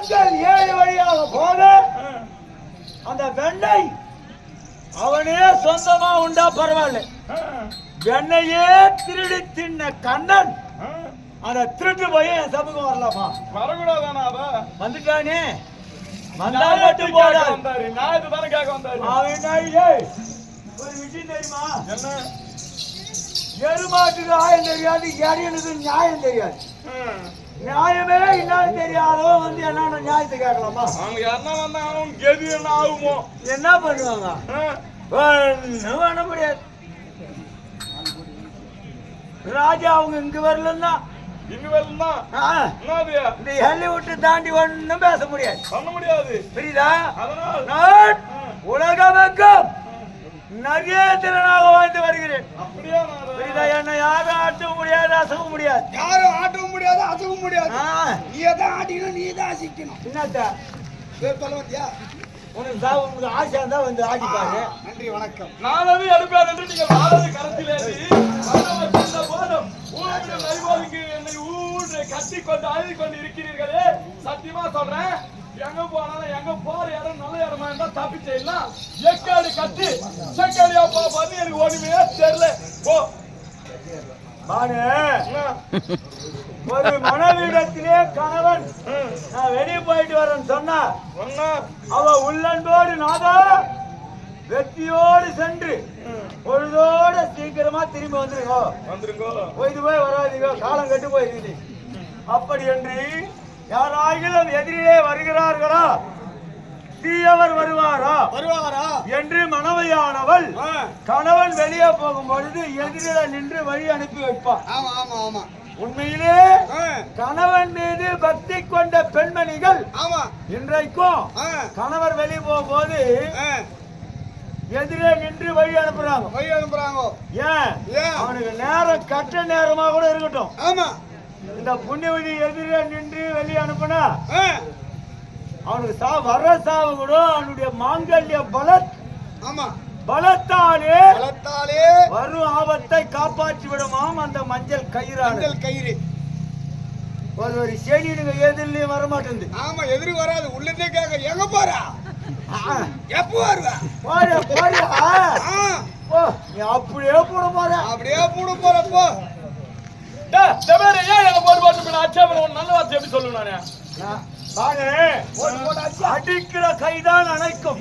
ஏழு வழியாக போக அந்த வெண்ணை அவனே சொந்தமா உண்டா பரவாயில்ல. வெண்ணையே திருடி தின்ன கண்ணன் அந்த திருட்டு போய் என் சமூகம் வரலாமா? வரக்கூடாதானா அவ? வந்துட்டானே. வந்தா மட்டும் போடா நான் இதுதானே கேட்க வந்தாரு? அவன் ஒரு விஷயம் தெரியுமா? என்ன? எருமாட்டுக்கு ஆயம் தெரியாது எரியனுக்கு நியாயம் தெரியாது. நியாயமே இல்லாத தெரியாதோ வந்து என்னன்னு நியாயத்தை கேட்கலாமா? அவங்க வந்தாங்க அவங்க கெதி என்ன ஆகுமோ? என்ன பண்ணுவாங்க? ம். ஒண்ணும் பண்ண முடியாது ராஜா அவங்க இங்க வரலன்னா? இங்க வரலாம் என்னது? இந்த எல்லை விட்டு தாண்டி ஒண்ணும் பேச முடியாது. பண்ண முடியாது. புரியுதா? நான் உலகமெங்கும் நகேந்திரனாக வாழ்ந்து வருகிறேன். புரியுதா? என்ன யாரும் ஆட்ட முடியாது அசங்க முடியாது. யாரும் முடியாது அசவும் முடியாது. நீ தான் ஆட்டிக்கணும் நீ தான் அசிக்கணும் என்னத்த பேர் சொல்ல வந்தியா உனக்கு தான் இருந்தா வந்து ஆட்டிப்பாரு. நன்றி வணக்கம். நாளது எடுப்பேன் என்று நீங்கள் நாளது கரத்திலேறி வந்தவர்கின்ற போதும் ஊரில் நைவாளுக்கு என்னை ஊன்று கட்டி கொண்டு அழுதி கொண்டு இருக்கிறீர்களே. சத்தியமா சொல்றேன் எங்க போனாலும் எங்க போற இடம் நல்ல இடமா இருந்தா தப்பிச்சிடலாம் எக்காடி கட்டி செக்காடியா போ பண்ணி எனக்கு ஒண்ணுமே தெரியல. போ. பாரு என்ன? ஒரு மனைவிடத்திலே கணவன். நான் வெளியே போயிட்டு வரேன்னு சொன்னா அவ உள்ளன்போடு நாதா வெற்றியோடு சென்று பொழுதோட சீக்கிரமா திரும்பி வந்துருங்கோ. வந்துருங்கோ. போயிட்டு போய் வராதீங்க காலம் கெட்டு போயிருக்குது. அப்படி என்று யாராகிலும் எதிரிலே வருகிறார்களா? தீயவர் வருவாரா? வருவாரா? என்று மனைவியானவள் கணவன் வெளியே போகும் பொழுது எதிரில நின்று வழி அனுப்பி வைப்பான் ஆமா ஆமா ஆமா. உண்மையிலே கணவன் மீது பக்தி கொண்ட பெண்மணிகள் இன்றைக்கும் கணவர் வெளியே போகும்போது எதிரே நின்று வழி அனுப்புறாங்க. வழி அனுப்புறாங்க? ஏன்? அவனுக்கு நேரம் கட்ட நேரமா கூட இருக்கட்டும். ஆமா. இந்த புண்ணியவதி எதிரே நின்று வெளியே அனுப்புனா அவனுக்கு சா வர்ற சாவு கூட அவனுடைய மாங்கல்ய பலத் ஆமா. பலத்தாலே பலத்தாலே வரும் ஆபத்தை காப்பாற்றி விடுமாம் அந்த மஞ்சள் கயிறான மஞ்சள் கயிறு. ஒரு ஒரு செடினுங்க எதிரிலையும் வரமாட்டேங்குது. ஆமா எதிரி வராது. உள்ளதே கேட்க எங்க போறா? எப்போ வருவ? போறியா போறியா? நீ அப்படியே போட போற. அப்படியே மூட போறப்போ ஏன் என்னை போட்டு போட்டு உன் நல்ல வார்த்தை எப்படி சொல்லணும் நானு? பாரு, போட்டு போட்டு. அடிக்கிற கைதான் அணைக்கும்.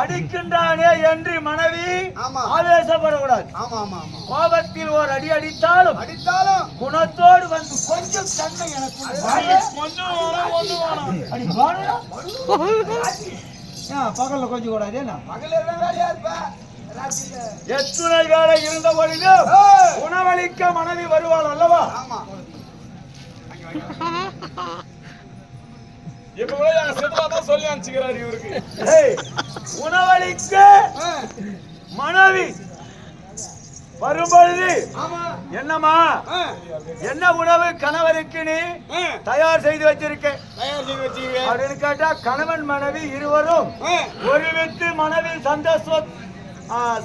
அடிக்கின்றானே என்று மனைவி ஆமா. ஆவேசப்படக்கூடாது. ஆமா ஆமா ஆமா. கோபத்தில் ஒரு அடி அடித்தாலும் அடித்தாலும் குணத்தோடு வந்து கொஞ்சம் தன்மை எனக்கு பகல்ல கொஞ்சம் கூடாது. எத்துணை வேலை இருந்த பொழுதும். உணவளிக்க மனைவி வருவாள் அல்லவா? ஆமா இப்ப கூட என் சித்தப்பா தான் சொல்லி அனுப்பிச்சுக்கிறாரு இவருக்கு. உணவளிக்க மனைவி வரும்பொழுது என்னம்மா? என்ன உணவு கணவருக்கு நீ தயார் செய்து வச்சிருக்க? அப்படின்னு கேட்டா கணவன் மனைவி இருவரும் ஆ, ஒருமித்து மனைவி சந்தோஷ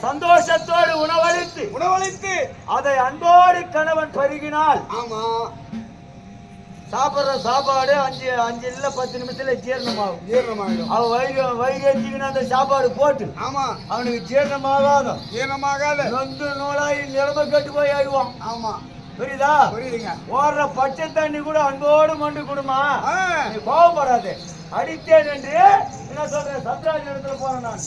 சந்தோஷத்தோடு உணவளித்து உணவளித்து. அதை அன்போடு கணவன் பருகினால் ஆமா. சாப்பிட்ற சாப்பாடு அஞ்சு அஞ்சு இல்லை பத்து நிமிஷத்துல ஜீரணமாகும். ஜீரணமாகும் அவன் வயிறு வயிறு அந்த சாப்பாடு போட்டு ஆமா. அவனுக்கு ஜீரணமாகாத. ஜீரணமாகாத. நொந்து நூலாகி நிலம கட்டு போய் ஆயிடுவான். ஆமா. புரியுதா? புரியுதுங்க. ஓடுற பச்சை தண்ணி கூட அன்போடு மண்டு கொடுமா? நீ கோவப்படாது. அடித்தேன் என்று என்ன சொல்றேன் சத்ராஜ் இடத்துல போறேன் நான்.